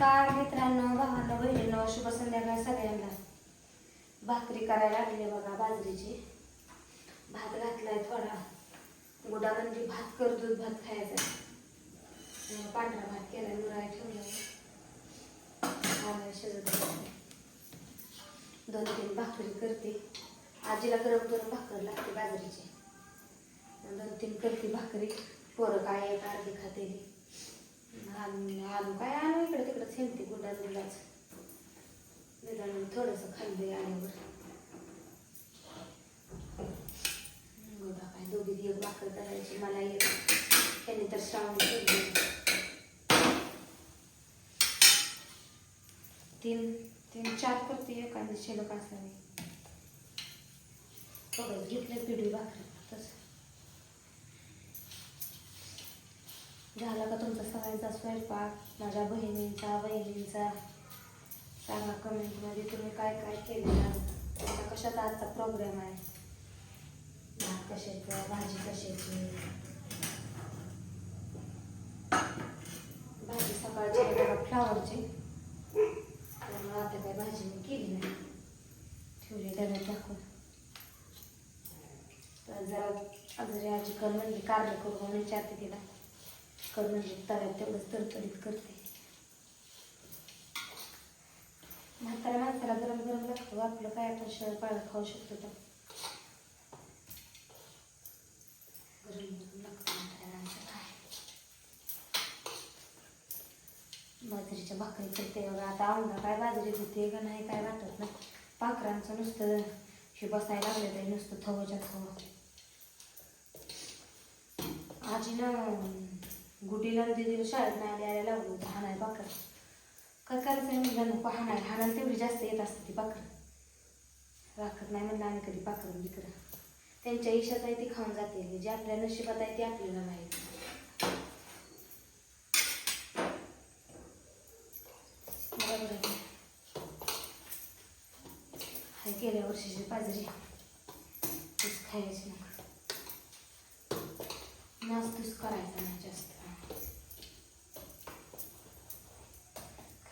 नमस्कार मित्रांनो भावांनो बहिणींनो शुभ संध्याकाळ सगळ्यांना. भाकरी करायला लागली बघा बाजरीची. भात घातलाय थोडा. गोडा म्हणजे भात कर दूध भात खायचा. पांढरा भात केलाय मुराय ठेवलाय शिजत आहे. दोन तीन भाकरी करते. आजीला गरम गरम भाकर लागते बाजरीची. दोन तीन करते भाकरी. पोरं काय एक अर्धी खाते. आलू काय आणू इकडे तिकडे? खेळते गुड्डा गुड्डाच निदान थोडंसं खाल्ले आल्यावर. गुडा काय दोघी एक भाकर करायची मला एक. त्याने तर श्रावण केली तीन तीन चार करते एखादी शिल्लक असावी बघा घेतलं पिढी भाकरी. तसं. झाला का तुमचा सगळ्यांचा स्वयंपाक? माझ्या बहिणींचा बहिणींचा सांगा कमेंटमध्ये तुम्ही काय काय केलेलं? आता कशाचा आजचा प्रोग्राम आहे? भात कशाचं भाजी कशाची? भाजी सकाळची आहे फ्लावरची. त्यामुळे आता काही भाजी मी केली नाही. ठेवली डब्यात टाकून. तर जरा जरी आजी कर म्हणजे कार्य करू म्हणून विचारते तिला. कर म्हणजे तव्यात तेवढंच तरतरीत करते. म्हाताऱ्या माणसाला गरम गरम लागतो आपलं काय आपण शेळ पाळत खाऊ शकतो तर. गरम गरम लागतं म्हाताऱ्या माणसाला बाजरीच्या भाकरी करते बघा आता आवडा काय बाजरी देते का नाही काय वाटत ना पाखरांचं नुसतं हे बसायला लागलं तरी नुसतं थवच्या थव. आजी ना गुडीला आणि दिदीला शाळेत नाही आल्या लागलो लावलं होतं बाकर काय करायचं नाही म्हणलं नको हाणाय हाणायला तेवढी जास्त येत असते ती बाकर राखत नाही म्हणलं आम्ही कधी पाखर बिकर त्यांच्या इशात आहे ती खाऊन जाते. जे आपल्या नशिबात आहे ते आपल्याला माहिती. हाय गेल्या वर्षीची बाजरी. खायची मग नास्तूस करायचा नाही जास्त.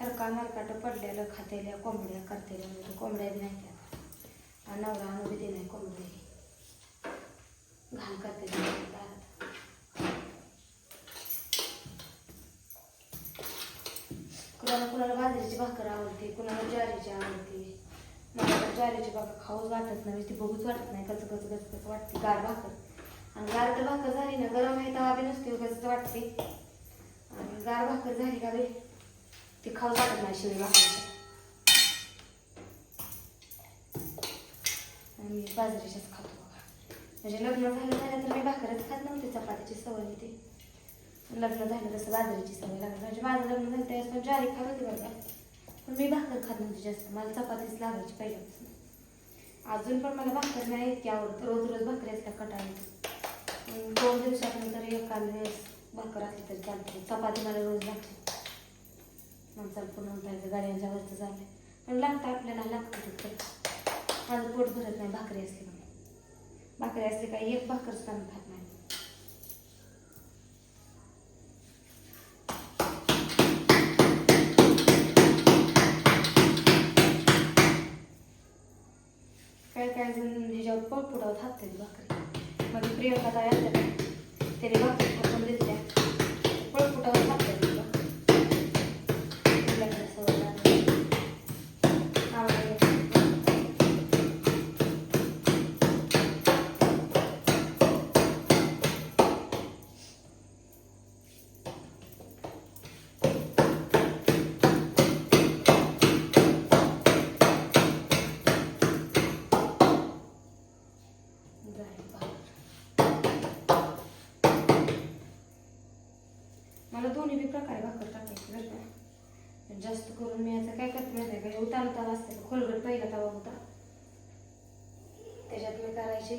खरका मरकाट पडलेलं खातेल्या कोंबड्या करतेल्या म्हणजे कोंबड्या बी नाही त्यात. नवरा आणू बी नाही कोंबड्या. घाण करते दारात कुणाला कुणाला बाजरीची भाकर आवडते कुणाला ज्वारीची आवडते. मला तर ज्वारीची भाकर खाऊच वाटत नाही म्हणजे ती बघूच वाटत नाही कच कच कच कच वाटते गार भाकर. आणि गार तर भाकर झाली ना गरम आहे तवा बी नसते उगाच वाटते. आणि गार भाकर झाली का बी? ती खाऊ वाटत नाही शिळी भाकरी आणि बाजरीच्याच खातो बघा म्हणजे लग्न झालं झालं तर मी भाकरच खात नव्हती चपातीची सवय होती लग्न झालं तसं बाजरीची सवय लागली म्हणजे माझं लग्न झालं त्यावेळेस पण ज्वारी खात होती बरं का पण मी भाकर खात नव्हती जास्त मला चपातीच लागायची पहिल्यापासून अजून पण मला भाकर नाही इतकी आवडतं रोज रोज भाकरीच कटाळ येते दोन दिवसानंतर एखाद वेळेस भाकर असली तरी चालते चपाती मला रोज लागते माणसाला पूर्ण उठायचं गाड्यांच्या वरचं झालं पण लागतं आपल्याला लागतं तिथं माझं पोट भरत नाही भाकरी असली म्हणून. भाकरी असली काही एक भाकर सुद्धा खात नाही. काय काय जण ह्याच्यावर पोट पुढावत हात भाकरी. मग प्रियंका काय आल्या त्याने भाकरी प्रकारे भाकर टाकायची बरं का? जास्त करून मी आता काय करते माहिती आहे का? उतार तवा असते खोलगट पहिला तवा होता त्याच्यात मी करायची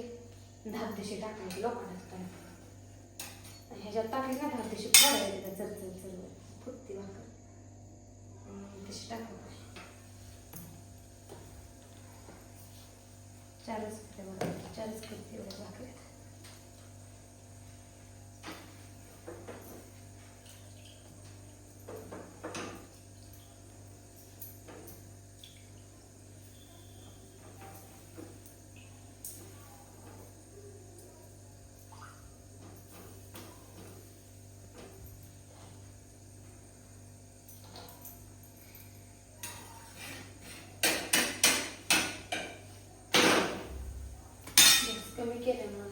धापदेशी टाकायची लोखंडात टाकायची ह्याच्यात टाकली ना धापदेशी फोडायची त्या जर जर चर फुटती भाकर. तशी टाकायची चारच करते भाकर चारच करते एवढ्या कमी केल्यामुळं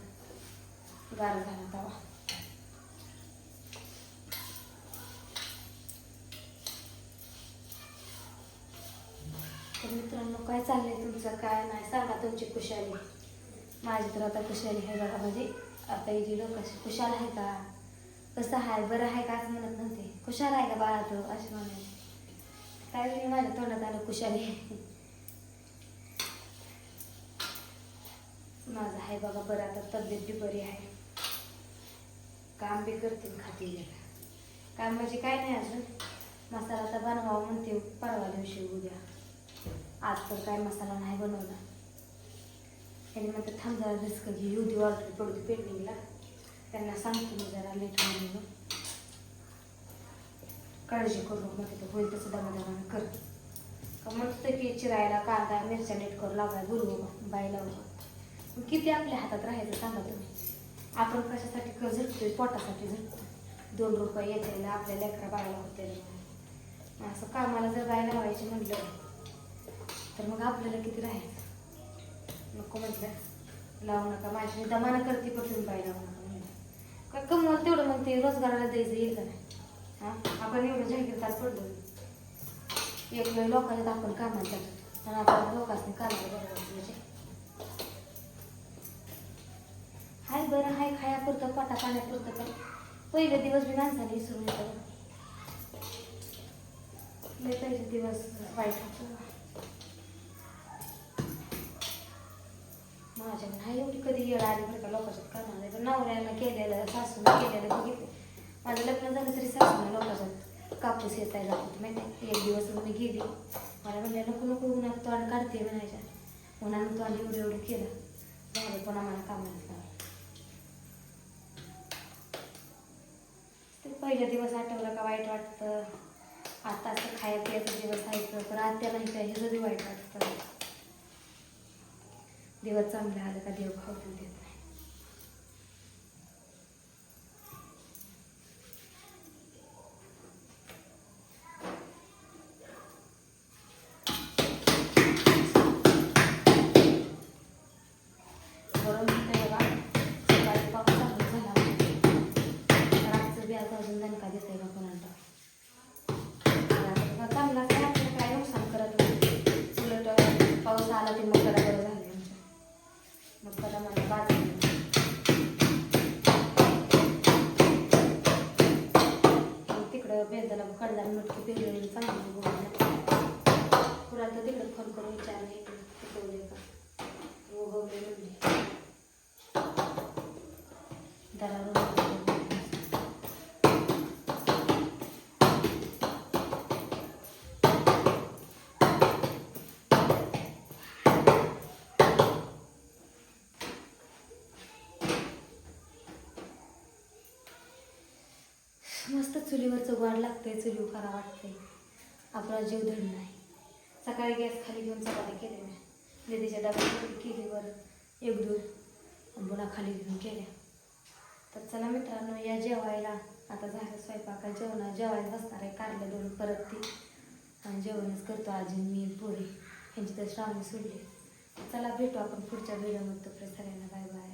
गार झाला तवा. तर मित्रांनो काय चाललंय तुमचं? काय नाही? सांगा तुमची खुशाली. माझी तर आता खुशाली आहे बघा म्हणजे आता इथे लोक अशी खुशाल आहे का? कसं आहे? बरं आहे का असं म्हणत नव्हते. खुशाल आहे का बाळा तो? असे म्हणायचे काय माझ्या तोंडात आलं खुशाली. माझं आहे बघा बरं आता तब्येत बी बरी आहे. काम बी करते खाते काम म्हणजे काय नाही अजून. मसाला आता बनवा म्हणते परवा दिवशी उद्या. आज तर काय मसाला नाही बनवला. त्यांनी म्हणतात थांब जरा रिस्क घे येऊ दे ऑर्डर पडू दे पेंडिंगला. त्यांना सांगते मी जरा लेट म्हणून काळजी करू मग तिथं होईल तसं दमादमानं कर. मग म्हणतं की चिरायला कांदा मिरच्या नीट करू लागा गुरु बाई लावू किती आपल्या हातात राहायचं सांगा तुम्ही? आपण कशासाठी क झटतोय पोटासाठी झटतो दोन रुपये येते आपल्या लेकरा बाळाला होते असं कामाला जर बाय लावायचे म्हटलं तर मग आपल्याला किती राहायचं? नको म्हटलं. लावू नका माझी. मी दमानं करते पण तुम्ही बाय लावू नका म्हणलं काय कमवलं तेवढं मग ते रोजगाराला द्यायचं येईल का नाही? हां? आपण एवढं जाहीरदार पडलो. एक वेळ लोकांना आपण कामाला जातो. आणि आपण लोकांनी कामाला बरोबर म्हणजे हाय बरं हाय खायापुरतं पोटा पाण्यापुरतं तर पहिले दिवस बी माणसाने विसरून येतं. पहिले दिवस वाईट होतं. माझ्या नाही एवढी कधी येळ आली बरं का लोकांच्यात कामाला पण नवऱ्यानं केलेलं सासूनं केलेलं बघितलं. माझं लग्न झालं तरी सासूनं लोकांच्यात कापूस येत आहे होती माहिती एक दिवस मी गेली. मला म्हणले नको नको उन्हात तोंड काढते म्हणायच्या. उन्हानं तोंड एवढं एवढं केलं. झालं पण आम्हाला कामाला लावलं. ते पहिला दिवस आठवलं का वाईट वाटतं? आता असं खाया प्यायचं दिवस आहे तर आत्या नाही काय हे जरी वाईट वाटतं. दिवस चांगला आलं का देव खाऊ देत मस्त चुलीवरचं वाढ लागतंय चुलीवर करा वाटतंय आपला जीव धड नाही सकाळी गॅस खाली घेऊन चपाती केल्या मी. दिदीच्या डब्यात केली वर. एक दूध पुन्हा खाली घेऊन केल्या. तर चला मित्रांनो या जेवायला. आता झालं स्वयंपाका जेवणा जेवायला बसणार आहे. कारलं दोन परत ती. आणि जेवणच करतो आजी मी पोरी. ह्यांची तर श्रावणी सोडली. चला भेटू आपण पुढच्या व्हिडिओमध्ये तोपर्यंत सगळ्यांना बाय बाय